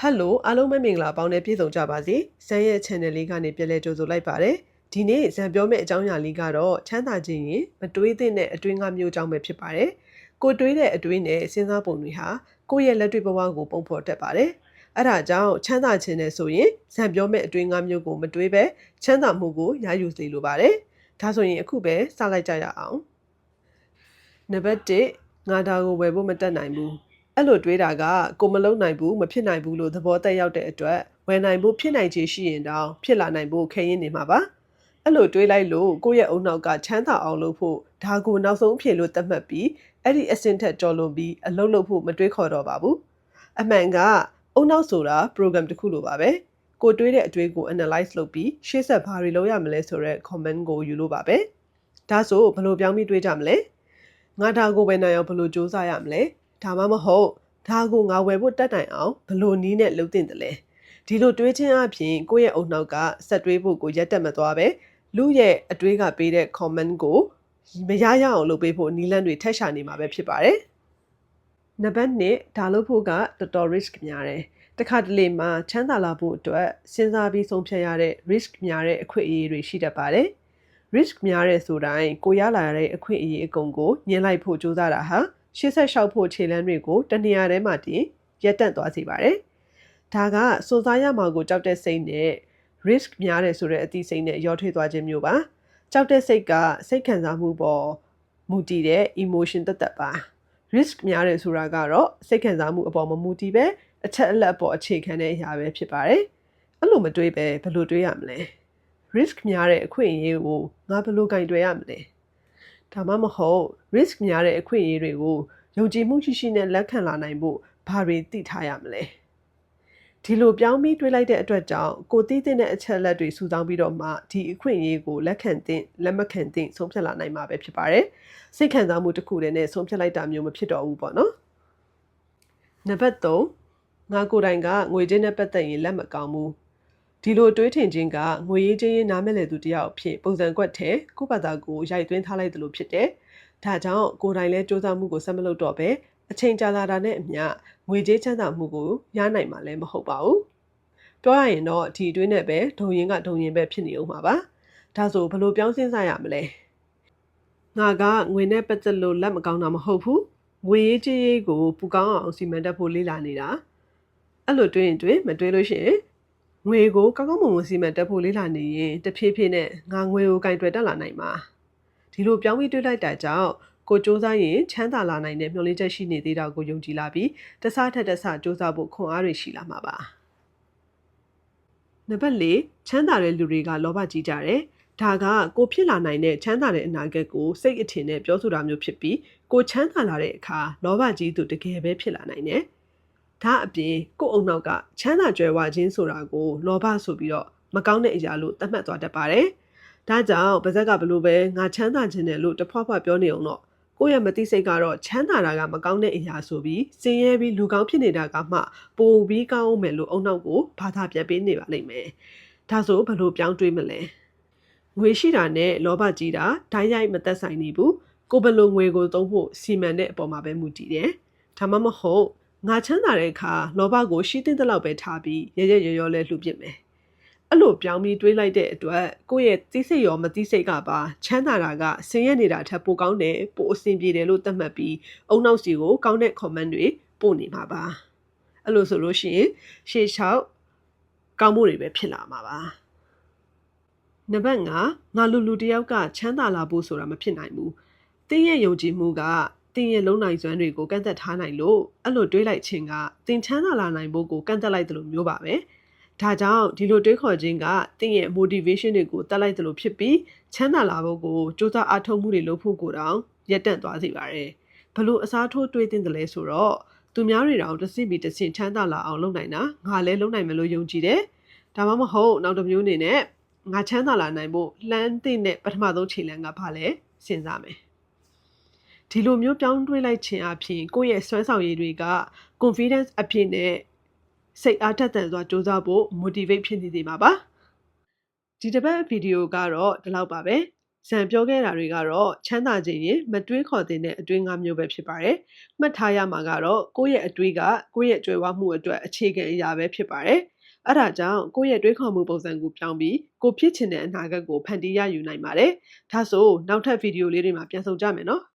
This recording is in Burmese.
ဟယ်လိုအားလုံးပဲမင်္ဂလာပေါင်းနဲ့ပြည့်စုံကြပါစေဇန်ရဲ့ channel လေးကနေပြန်လဲကြိုဆိုလိုက်ပါတယ်ဒီနေ့ဇန်ပြောမယ့်အကြောင်းအရာလေးကတော့ချမ်းသာခြင်းရင်မတွေးသင့်တဲ့အတွင်းကမျိုးအကြောင်းပဲဖြစ်ပါတယ်ကိုတွေးတဲ့အတွေးနဲ့စဉ်းစားပုံတွေဟာကိုယ့်ရဲ့လက်တွေ့ဘဝကိုပုံဖော်တတ်ပါတယ်အဲ့ဒါကြောင့်ချမ်းသာခြင်းနဲ့ဆိုရင်ဇန်ပြောမယ့်အတွင်းကမျိုးကိုမတွေးပဲချမ်းသာမှုကိုရယူစေလိုပါတယ်ဒါဆိုရင်အခုပဲစလိုက်ကြရအောင်နံပါတ်1ငါဒါကိုဝယ်ဖို့မတက်နိုင်ဘူး အဲ့လိုတွေးတာကကိုမလုံနိုင်ဘူးမဖြစ်နိုင်ဘူးလို့သဘောတက်ရောက်တဲ့အတွက်ဝယ်နိုင်ဖို့ဖြစ်နိုင်ခြေရှိရင်တောင်ဖြစ်လာနိုင်ဖို့ခဲရင်နေမှာပါအဲ့လိုတွေးလိုက်လို့ကိုယ့်ရဲ့အုံနောက်ကချမ်းသာအောင်လုပ်ဖို့ဒါကိုနောက်ဆုံးအဖြစ်လို့သတ်မှတ်ပြီးအဲ့ဒီအဆင့်ထက်ကျော်လွန်ပြီးအလုပ်လုပ်ဖို့မတွေးခေါ်တော့ပါဘူးအမှန်ကအုံနောက်ဆိုတာ program တစ်ခုလိုပါပဲကိုတွေးတဲ့အတွေးကို analyze လုပ်ပြီးရှေ့ဆက်ဘာတွေလုပ်ရမလဲဆိုတော့ comment ကိုယူလို့ပါပဲဒါဆိုဘယ်လိုပြောင်းပြီးတွေးကြမလဲငါဒါကိုပဲနိုင်အောင်ဘယ်လိုစူးစမ်းရမလဲ ဒါမှမဟုတ်ဒါကိုငါဝယ်ဖို့တက်တိုင်အောင်ဘလို့နီးနဲ့လုပ်တင်တယ်လဲဒီလိုတွေးခြင်းအပြင်ကိုယ့်ရဲ့အုံနောက်ကဆက်တွေးဖို့ကိုရက်တက်မသွားပဲလူရဲ့အတွေးကပေးတဲ့ comment ကိုမရရအောင်လုပ်ပေးဖို့နီးလန်းတွေထက်ရှာနေမှာပဲဖြစ်ပါတယ်နံပါတ်1ဒါလုပ်ဖို့ကတော်တော် risk များတယ်တခါတလေမှာချမ်းသာလာဖို့အတွက်စဉ်းစားပြီးဆုံးဖြတ်ရတဲ့ risk များတဲ့အခွင့်အရေးတွေရှိတတ်ပါတယ် risk များတဲ့ဆိုတိုင်းကိုရလာရတဲ့အခွင့်အရေးအကုန်ကိုညှင်းလိုက်ဖို့ကြိုးစားတာဟာ 86ဖို့ခြေလမ်းတွေကိုတနေရာထဲမှာတင်ရက်တန့်သွားစေပါတယ်။ဒါကစွန်စားရမှာကိုကြောက်တဲ့စိတ်နဲ့ risk များတယ်ဆိုတဲ့အသိစိတ်နဲ့ရောထွေးသွားခြင်းမျိုးပါ။ကြောက်တဲ့စိတ်ကစိတ်ခံစားမှုပေါ်မူတည်တဲ့ emotion တသက်ပါ။ risk များတယ်ဆိုတာကတော့စိတ်ခံစားမှုအပေါ်မမူတည်ပဲအချက်အလက်အပေါ်အခြေခံတဲ့အရာပဲဖြစ်ပါတယ်။အဲ့လိုမတွေးပဲဘယ်လိုတွေးရမလဲ။ risk များတဲ့အခွင့်အရေးကိုငါဘယ်လိုကင်တွယ်ရမလဲ။ ဒါမှမဟုတ် risk များတဲ့အခွင့်အရေးတွေကိုယုံကြည်မှုရှိရှိနဲ့လက်ခံလာနိုင်ဖို့ဘာတွေသိထားရမလဲဒီလိုပြောင်းပြီးတွေးလိုက်တဲ့အတွက်ကြောင့်ကိုသိတဲ့အချက်လက်တွေစုဆောင်းပြီးတော့မှဒီအခွင့်အရေးကိုလက်ခံသင့်လက်မခံသင့်ဆုံးဖြတ်လာနိုင်မှာပဲဖြစ်ပါတယ်စိတ်ခံစားမှုတစ်ခုတည်းနဲ့ဆုံးဖြတ်လိုက်တာမျိုးမဖြစ်တော့ဘူးပေါ့နော်နံပါတ်3ငါကိုယ်တိုင်ကငွေချင်းနဲ့ပတ်သက်ရင်လက်မကောင်းဘူး ဒီလိုတွေးထင်ခြင်းကငွေရေးချင်းရေးနားမလည်သူတယောက်အဖြစ်ပုံစံကွက်ထဲကိုယ့်ဘာသာကိုရိုက်သွင်းထားလိုက်သလိုဖြစ်တယ်။ဒါကြောင့်ကိုယ်တိုင်လည်းစူးစမ်းမှုကိုဆက်မလုပ်တော့ပဲအချိန်ကြာလာတာနဲ့အမျှငွေကြေးချမ်းသာမှုကိုရနိုင်မှာလည်းမဟုတ်ပါဘူး။ပြောရရင်တော့ဒီအတွင်းနဲ့ပဲဒုံရင်ကဒုံရင်ပဲဖြစ်နေအောင်ပါပါ။ဒါဆိုဘယ်လိုပြောင်းစင်းစားရမလဲ။ငါကငွေနဲ့ပတ်သက်လို့လက်မကောင်းတာမဟုတ်ဘူး။ငွေရေးကြေးရေးကိုပူကောင်းအောင်စီမံတတ်ဖို့လေ့လာနေတာ။အဲ့လိုတွေးရင်တွေးမတွေးလို့ရှိရင် ငွေကိုကောင်းကောင်းမွန်မွန်စီမံတက်ဖို့လေးလာနေရင်တဖြည်းဖြည်းနဲ့ငါငွေကိုကင်တွယ်တက်လာနိုင်မှာဒီလိုပြောင်းပြီးတွေးလိုက်တာကြောင့်ကိုစ조사ရင်ချမ်းသာလာနိုင်တဲ့မျှော်လင့်ချက်ရှိနေသေးတာကိုယုံကြည်လာပြီးတဆထက်တဆစ조사ဖို့ခွန်အားတွေရှိလာမှာပါနံပါတ်၄ချမ်းသာတဲ့လူတွေကလောဘကြီးကြတယ်ဒါကကိုဖြစ်လာနိုင်တဲ့ချမ်းသာတဲ့အနာဂတ်ကိုစိတ်အထင်နဲ့ပြောဆိုတာမျိုးဖြစ်ပြီးကိုချမ်းသာလာတဲ့အခါလောဘကြီးသူတကယ်ပဲဖြစ်လာနိုင်တယ် ဒါအပြင်ကို့အုံနောက်ကချမ်းသာကြွယ်ဝခြင်းဆိုတာကိုလောဘဆိုပြီးတော့မကောင်းတဲ့အရာလို့သတ်မှတ်သွားတတ်ပါတယ်။ဒါကြောင့်ပါဇက်ကဘလို့ပဲငါချမ်းသာခြင်းတယ်လို့တဖွာဖွာပြောနေအောင်တော့ကိုယ့်ရဲ့မသိစိတ်ကတော့ချမ်းသာတာကမကောင်းတဲ့အရာဆိုပြီးစင်ရဲပြီးလူကောင်းဖြစ်နေတာကမှပိုပြီးကောင်းအောင်မယ်လို့အုံနောက်ကိုဘာသာပြန်ပေးနေပါလိမ့်မယ်။ဒါဆိုဘလို့ပြောင်းတွေးမလဲ။ငွေရှိတာနဲ့လောဘကြီးတာဓာတ်ရိုက်မသက်ဆိုင်နေဘူး။ကိုဘလို့ငွေကိုသုံးဖို့စီမံတဲ့အပေါ်မှာပဲမူတည်တယ်။ဒါမှမဟုတ် ငါချမ်းသာတဲ့အခါလောဘကိုရှိတဲ့တဲ့လောက်ပဲထားပြီးရရရရောလဲလှုပ်ပြစ်မယ်အဲ့လိုပြောင်းပြီးတွေးလိုက်တဲ့အတွက်ကိုယ့်ရဲ့သိစိတ်ရောမသိစိတ်ကပါချမ်းသာတာကဆင်းရဲနေတာထက်ပိုကောင်းတယ်ပိုအဆင်ပြေတယ်လို့သတ်မှတ်ပြီးအုံနောက်စီကိုကောင်းတဲ့ comment တွေပို့နေမှာပါအဲ့လိုဆိုလို့ရှိရင်ရှေ့လျှောက်ကောင်းမှုတွေပဲဖြစ်လာမှာပါနံပါတ်5ငါလူလူတယောက်ကချမ်းသာလာဖို့ဆိုတာမဖြစ်နိုင်ဘူးတင်းရဲ့ယုံကြည်မှုက တင်ရဲ့လုံနိုင်စွမ်းတွေကိုကန့်သက်ထားနိုင်လို့အဲ့လိုတွေးလိုက်ခြင်းကတင်ချမ်းသာလာနိုင်ဖို့ကိုကန့်သက်လိုက်တယ်လို့မျိုးပါပဲဒါကြောင့်ဒီလိုတွေးခေါ်ခြင်းကတင်ရဲ့ motivation တွေကိုတက်လိုက်တယ်လို့ဖြစ်ပြီးချမ်းသာလာဖို့ကိုစူးစမ်းအားထုတ်မှုတွေလုပ်ဖို့ကိုတောင်ရက်တန့်သွားစေပါတယ်ဘလို့အစားထိုးတွေးတင်တယ်လဲဆိုတော့သူများတွေတောင်တစ်စိပြီးတစ်စင်ချမ်းသာလာအောင်လုပ်နိုင်တာငါလည်းလုပ်နိုင်မယ်လို့ယုံကြည်တယ်ဒါမှမဟုတ်နောက်တစ်မျိုးအနေနဲ့ငါချမ်းသာလာနိုင်ဖို့လှမ်းတဲ့ပထမဆုံးခြေလှမ်းကဘာလဲစဉ်းစားမယ် ဒီလိုမျိုးပြောင်းတွေးလိုက်ခြင်းအပြင်ကိုယ့်ရဲ့စွမ်းဆောင်ရည်တွေက confidence အဖြစ်နဲ့စိတ်အားထက်သန်စွာစူးစမ်းဖို့ motivate ဖြစ်နေစေမှာပါဒီတစ်ပတ်ဗီဒီယိုကတော့ဒီလောက်ပါပဲဇံပြောခဲ့တာတွေကတော့ချမ်းသာခြင်းရင်မတွေးခေါ်တဲ့အတွေးငါးမျိုးပဲဖြစ်ပါတယ်။မှတ်ထားရမှာကတော့ကိုယ့်ရဲ့အတွေးကကိုယ့်ရဲ့ကြွယ်ဝမှုအတွက်အခြေခံအရာပဲဖြစ်ပါတယ်။အဲ့ဒါကြောင့်ကိုယ့်ရဲ့တွေးခေါ်မှုပုံစံကိုပြောင်းပြီးကိုဖြစ်ချင်တဲ့အနာဂတ်ကိုဖန်တီးရယူနိုင်ပါတယ်။ဒါဆိုနောက်ထပ်ဗီဒီယိုလေးတွေမှာပြန်ဆုံကြမယ်နော်။